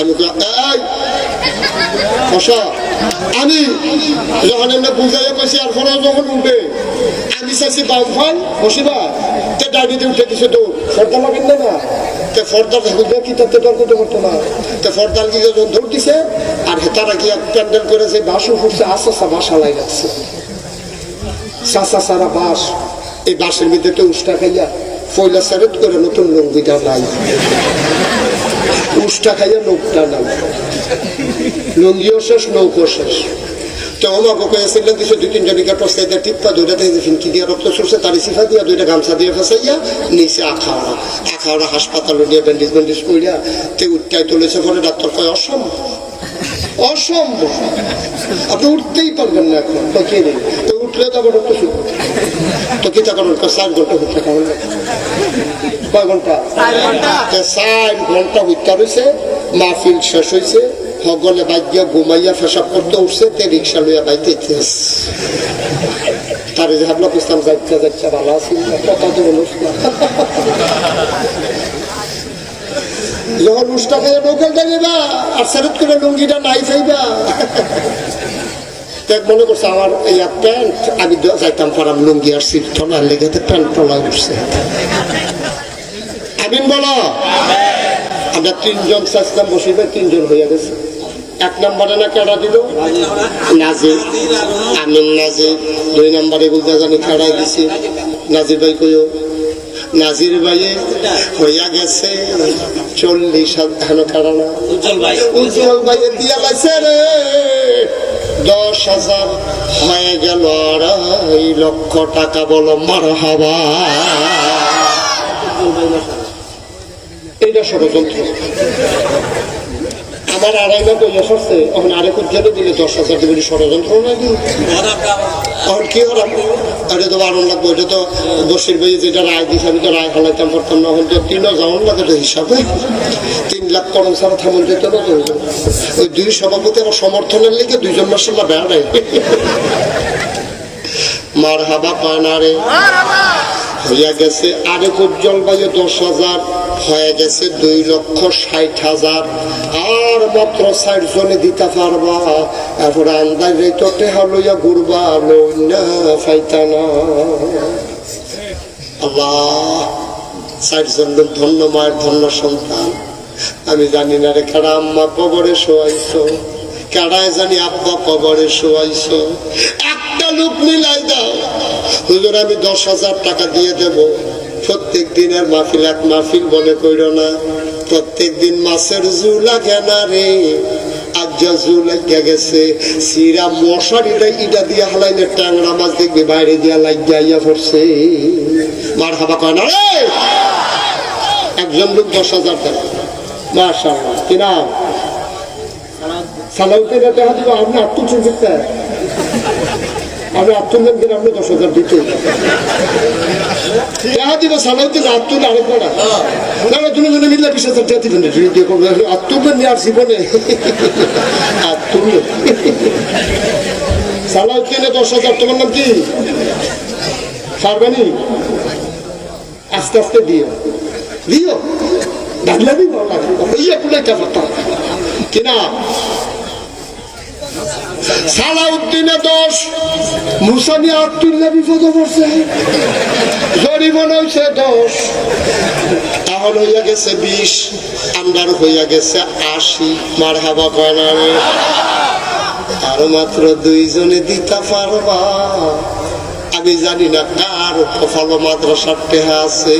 আমি আমি যখন এমনি বুঝাইয়া কইছি, আর ফলে যখন উঠবে? আমি চাইছি, বাম বসিবা? তে ডাইনিতে উঠে দিছে তো ফর্দা লাগেন না। তে ফর্দা কি তাতে ডর করতে করতো না। তে ফর্দার কি যখন দিছে আর হেতারা কি প্যান্ডেল করেছে, বাসও ফুটছে আস্তে আস্তে বাসা লাই সাসা সারা বাস, এই বাসের তো উষ্টা খাইয়া ফয়লা স্যারেট করে নতুন লঙ্গিটা নাই। উষ্টা খাইয়া নৌকটা নাই। লঙ্গিও শেষ নৌকো শেষ। তো আমাকে কয়েছিলেন দিছে দুই দিয়ে টিপ্পা দুইটা থেকে ফিনকি দিয়ে রক্ত সরছে তারি সিফা দিয়া দুইটা গামছা দিয়ে ফেসাইয়া নিচে আখাওড়া আখাওড়া হাসপাতালে নিয়ে ব্যান্ডেজ ব্যান্ডেজ করিয়া তে উঠটাই তুলেছে পরে ডাক্তার কয়, অসম্ভব। অসম্ভব। আপনি উঠতেই পারবেন না এখন তো কে নেই। তো উঠলে তো আবার রক্ত শুরু তো কি তখন চার ঘণ্টা হচ্ছে কেমন কয় ঘণ্টা। তে চার ঘণ্টা হইতা রয়েছে মাহফিল শেষ হয়েছে হগলে বাজ্যা ঘুমাইয়া ফেসাব করতে উঠছে তে রিক্সা লইয়া বাইতে তার যে হাবলা বুঝতাম যাচ্ছা যাচ্ছা ভালো আছি কথা তো বলিস না। যখন উষ্টা আর সেরত করে লুঙ্গিটা নাই ফাইবা। দেখ মনে করছে আমার এই প্যান্ট, আমি যাইতাম পারাম লুঙ্গি আর সিট, ঠোনার লেগেতে প্যান্ট উঠছে। আমিন বলো। আমরা তিনজন চাইছিলাম বসিবে, তিনজন হয়ে গেছে। এক নম্বরে না কেডা দিল? নাজির। আমিন নাজির। দুই নম্বরে বুঝা জানি খেড়াই দিছি? নাজির ভাই কইও। নাজির ভাইয়ে হইয়া গেছে। চল্লিশ হাজার খেড়া না। উজ্জ্বল ভাই। ভাইয়ে দিয়া লাগছে রে। দশ হাজার হয়ে গেল আড়াই লক্ষ টাকা বলো মার হাবা এইটা ষড়যন্ত্র। আমার আড়াই লাখ ওই আসছে এখন আরেক উজ্জ্বলে দিলে দশ হাজার দেবেন ষড়যন্ত্র নাকি? এখন কি হলাম এটা তো বারণ লাগবে, ওইটা তো বসির ভাই যেটা রায় দিছে আমি তো রায় হালাইতাম পারতাম না এখন তো তিনও যাওয়ার লাগে তো হিসাবে। তিন লাখ করম ছাড়া থামন যেত না তো। ওই দুই সভাপতি আমার সমর্থনের লেগে দুইজন মাসাল্লাহ বেড়া নাই মার হাবা পায় না রে। হইয়া গেছে। আরেক উজ্জ্বল বাইয়ে দশ হাজার, হয়ে গেছে দুই লক্ষ ষাট হাজার। আর মাত্র ষাট জনে দিতে পারবা। এরপরে আন্দাজ রেতো টেহা লইয়া ঘুরবা। লইনা ফাইতা না। আল্লাহ, ষাট জন লোক ধন্য মায়ের ধন্য সন্তান। আমি জানি না রে কারা আম্মা কবরে শোয়াইছো। কারায় জানি আব্বা কবরে শোয়াইছো। একটা লোক মিলাই দাও। হুজুর, আমি দশ হাজার টাকা দিয়ে দেব। প্রত্যেক দিনের মাহফিল, এক মাহফিল মনে কইর না। প্রত্যেক দিন মাছের জু লাগে না রে। আজ্জা জু লাগিয়া গেছে। সিরা মশারিটা ইটা দিয়া হালাইলে ট্যাংরা মাছ দেখবি, বাইরে দিয়া লাগিয়া ইয়া পড়ছে। মার হাবা কয় না রে? একজন লোক দশ হাজার টাকা। মাশাআল্লাহ। কি নাম? সালাউদ্দিন দেখা দিব আপনি আত্মচুর দিতে আমি আত্মলেন দিন আপনি দশ হাজার দিতে দেখা আরেক দিয়ে দশ হাজার, তোমার নাম কি? আস্তে আস্তে পুলে কাপড় কিনা? সালাউদ্দিনে দশ মুসানি আত্মুল্লাহ বিপদ পড়ছে। জরিমন হয়েছে দশ। তাহলে হইয়া গেছে বিশ আন্ডার হইয়া গেছে আশি। মার হাবা কয়নারে আরও মাত্র দুইজনে দিতে পারবা। আমি জানি না কার কপাল মাদ্রাসার টেহা আছে।